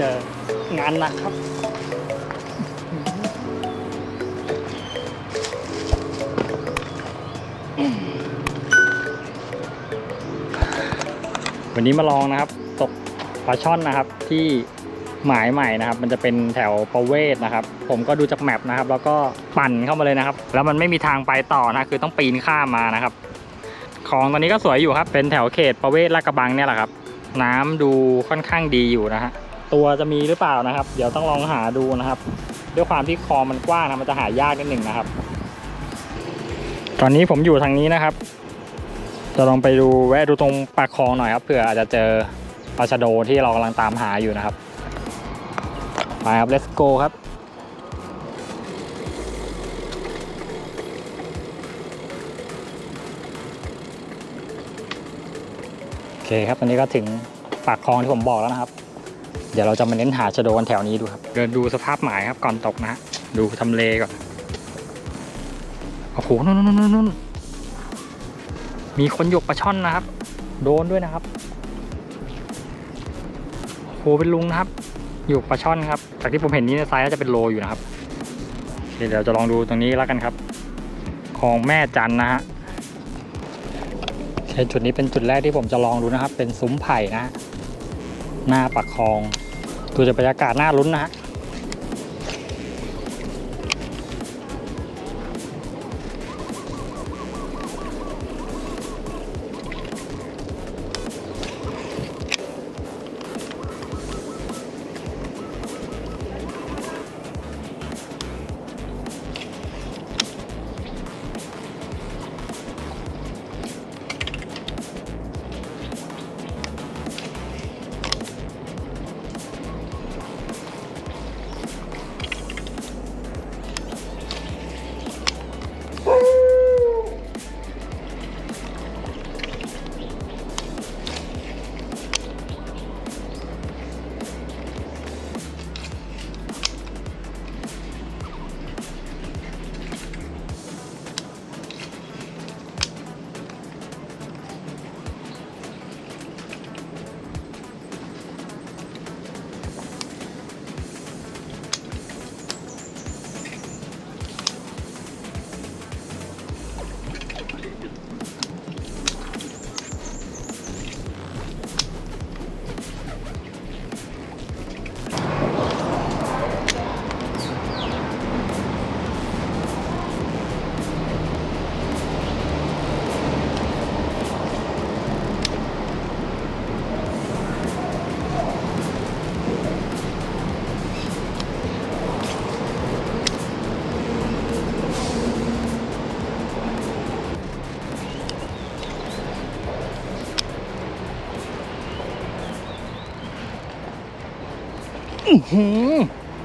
การหนักครับ วันนี้มาลองนะครับ ตกปลาช่อนนะครับที่หมายใหม่นะครับ มันจะเป็นแถวประเวศนะครับ ผมก็ดูจากแมปนะครับ แล้วก็ปั่นเข้ามาเลยนะครับ แล้วมันไม่มีทางไปต่อนะคือต้องปีนข้ามมานะครับคลองตอนนี้ก็สวยอยู่ครับ เป็นแถวเขตประเวศลาดกระบังเนี่ยแหละครับ น้ำดูค่อนข้างดีอยู่นะฮะ ตัวจะมีหรือเปล่านะครับ เดี๋ยวต้องลองหาดูนะครับ ด้วยความที่คลองมันกว้างนะมันจะหายากนิดหนึ่งนะครับ ตอนนี้ผมอยู่ทางนี้นะครับ จะลองไปดูแวะดูตรงปากคลองหน่อยครับเผื่ออาจจะเจอปลาชะโดที่เรากำลังตามหาอยู่นะครับไปครับ let's go ครับโอเคครับตอนนี้ก็ถึงปากคลองที่ผมบอกแล้วนะครับ เดี๋ยวเราจะมาเน้นหาชะโดกันแถวนี้ดูครับเดินดูสภาพหมายครับก่อนตกนะฮะดูทำเลก่อนโอ้โหนู่นนู่นนู่นนู่นมีคนยกปลาช่อนนะครับ โดนด้วยนะครับโอ้โหเป็นลุงนะครับยกปลาช่อนครับจากที่ผมเห็นนี้ในไซส์น่าจะเป็นโลอยู่นะครับโอเคเดี๋ยวจะลองดูตรงนี้แล้วกันครับคลองแม่จันนะฮะใช่จุดนี้เป็นจุดแรกที่ผมจะลองดูนะครับ เป็นซุ้มไผ่นะฮะ หน้าปักคลองดูจากบรรยากาศน่าลุ้นนะฮะ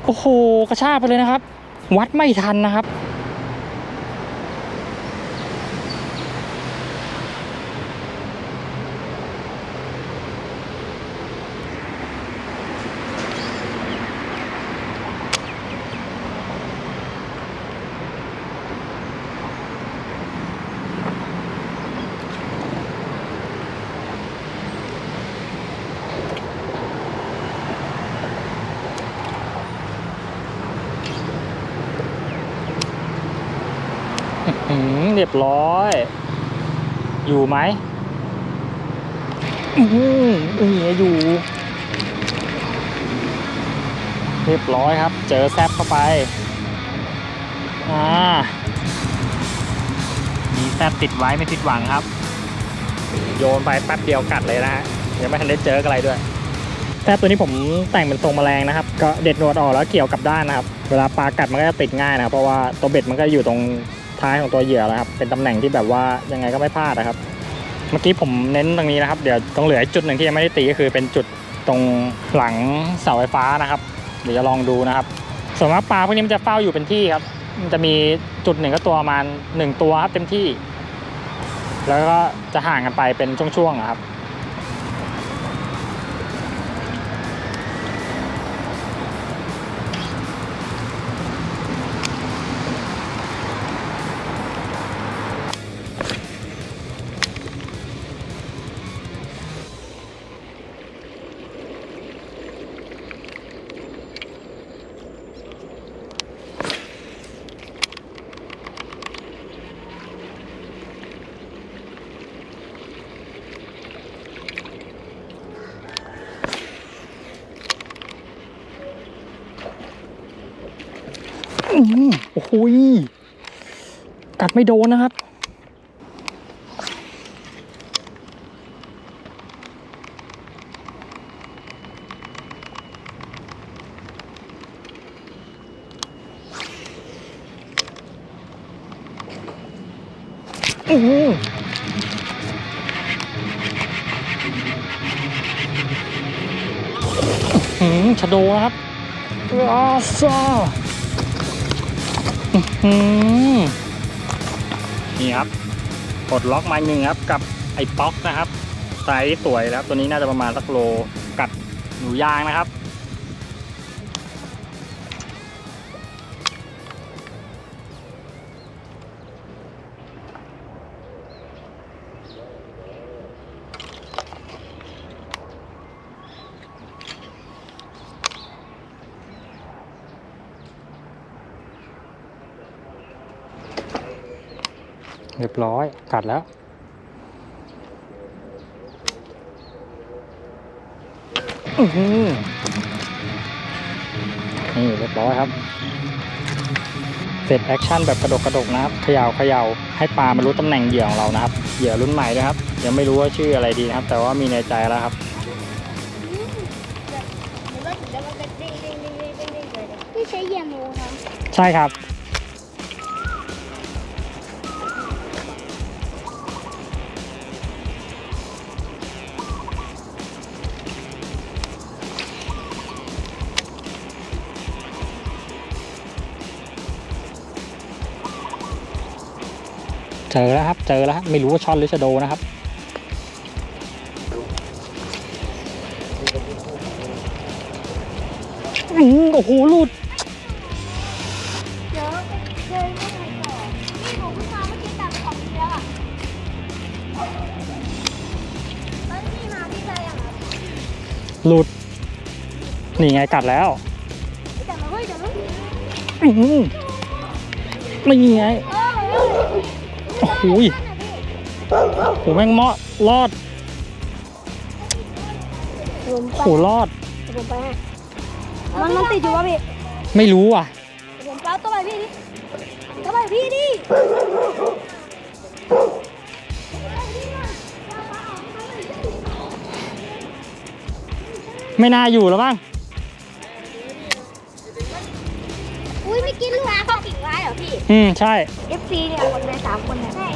โอ้โห กระชากไปเลยนะครับ วัดไม่ทันนะครับ เรียบร้อย อยู่ไหมอืมอืมอยู่ เรียบร้อยครับ เจอแซบเข้าไป อ่า มีแซบติดไว้ไม่ผิดหวังครับ โยนไปแป๊บเดียวกัดเลยนะฮะ ยังไม่ทันได้เจออะไรด้วยแซบตัวนี้ผมแต่งเป็นทรงแมลงนะครับ ก็เด็ดหนวดออกแล้วเกี่ยวกับด้านนะครับ เวลาปลากัดมันก็จะติดง่ายนะครับ เพราะว่าตัวเบ็ดมันก็อยู่ตรง ท้ายของตัวเหยื่อแล้วครับ เป็นตำแหน่งที่แบบว่ายังไงก็ไม่พลาดนะครับ เมื่อกี้ผมเน้นตรงนี้นะครับ เดี๋ยวต้องเหลือจุดหนึ่งที่ยังไม่ได้ตีก็คือเป็นจุดตรงหลังเสาไฟฟ้านะครับ เดี๋ยวจะลองดูนะครับ ส่วนมากปลาพวกนี้มันจะเฝ้าอยู่เป็นที่ครับ มันจะมีจุดหนึ่งก็ตัวประมาณหนึ่งตัวครับเต็มที่ แล้วก็จะห่างกันไปเป็นช่วงๆนะครับ โอ้โหกัดไม่โดนนะครับอื้อหืออื้อหือชะโดนะครับอาซา นี่ครับปลดล็อกมาหนึ่งครับ กับไอ้ป๊อกนะครับไซส์สวยนะครับตัวนี้น่าจะประมาณสักโลกัดหนูยางนะครับ เรียบร้อย กัดแล้ว นี่เรียบร้อยครับ เสร็จแอคชั่นแบบกระดกกระดกนะครับเขย่าเขย่าให้ปลามันรู้ตำแหน่งเหยื่อของเรานะครับ เหยื่อรุ่นใหม่นะครับ ยังไม่รู้ว่าชื่ออะไรดีนะครับ แต่ว่ามีในใจแล้วครับพี่ใช้เหยี่ยหมูครับ ใช่ครับ เจอแล้วครับ เจอแล้วครับไม่รู้ว่าช่อนหรือชะโดนะครับ อืมโอ้โหหลุดเดี๋ยวเดินเข้าไปต่อนี่หนูเพิ่งมาเมื่อกี้แต่ของเยอะอะแล้วพี่มาพี่ใจอย่างไรหลุด นี่ไงกัดแล้วแต่มาเฮ้ยเดี๋ยวมันอื้อหือนี่ไง เออเออโอ้โหยโหแม่งเมาะรอดรวมโอ้ไปโหรอดรวมไปฮะมันมันติดอยู่วะพี่ไม่รู้อะรวมไปตัวไปพี่ดิตัวไปพี่ดิไม่น่าอยู่แล้วบ้างอุ้ยไม่กินลูกค้าเข้า กิ่งไม้เหรอพี่ อืมใช่ FC เนี่ยคนในสามคนเนี่ยใช่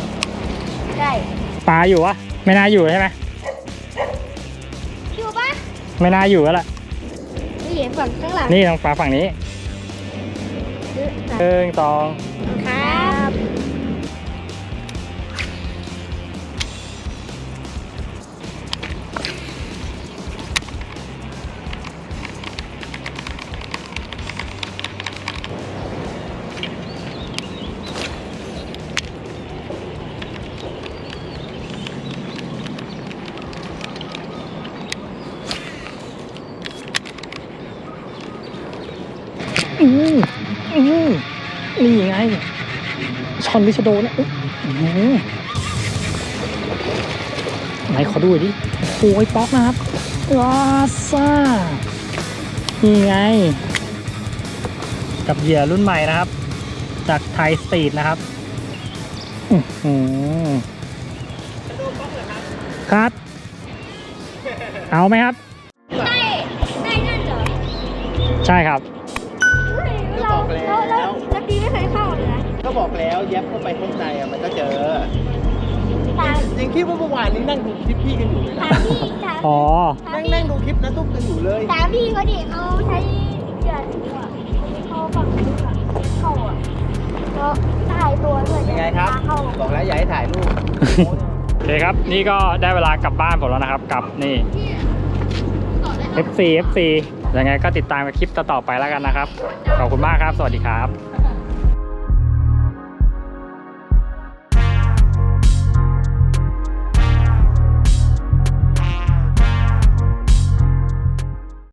ใช่ปลาอยู่วะไม่น่าอยู่ใช่ไหมอยู่ปะไม่น่าอยู่แล้วล่ะนี่เห็นฝั่งข้างหลังนี่ทางปลาฝั่งนี้หนึ่งสองครับ อืมอืมนี่ไงชอนหรือชโดเนี่ยอุ๊ยอื้อหือไหนขอดูดิโอ้ยป๊อกนะครับว้าซ่านี่ไง กับเหยื่อรุ่นใหม่นะครับ จากไทยสตรีทนะครับอื้อครับ เอาไหมครับได้ได้นั่นเหรอใช่ครับ เราเราเราเราตีไม่เคยเข้าเลยนะก็บอกแล้วแยบเข้าไปข้างในอะมันก็เจอตามยังคิดว่าเมื่อวานนี้นั่งดูคลิปพี่กันอยู่เลยนะตามพี่ตามอ๋อตามนั่งพี่นั่งดูคลิปนะตุ๊กกันอยู่เลยตามพี่เขาดิเขาใช้เหยื่อถืออะเขาฝั่งนู้นอะเข้าอะแล้วถ่ายตัวด้วยยังไงครับ เข้าบอกแล้วอย่าให้ถ่ายรูปโอเคครับ นี่ก็ได้เวลากลับบ้านผมแล้วนะครับกับนี่ FC FC ยังไงก็ติดตามกับคลิปต่อๆไปแล้วกันนะครับ ขอบคุณมากครับ สวัสดีครับ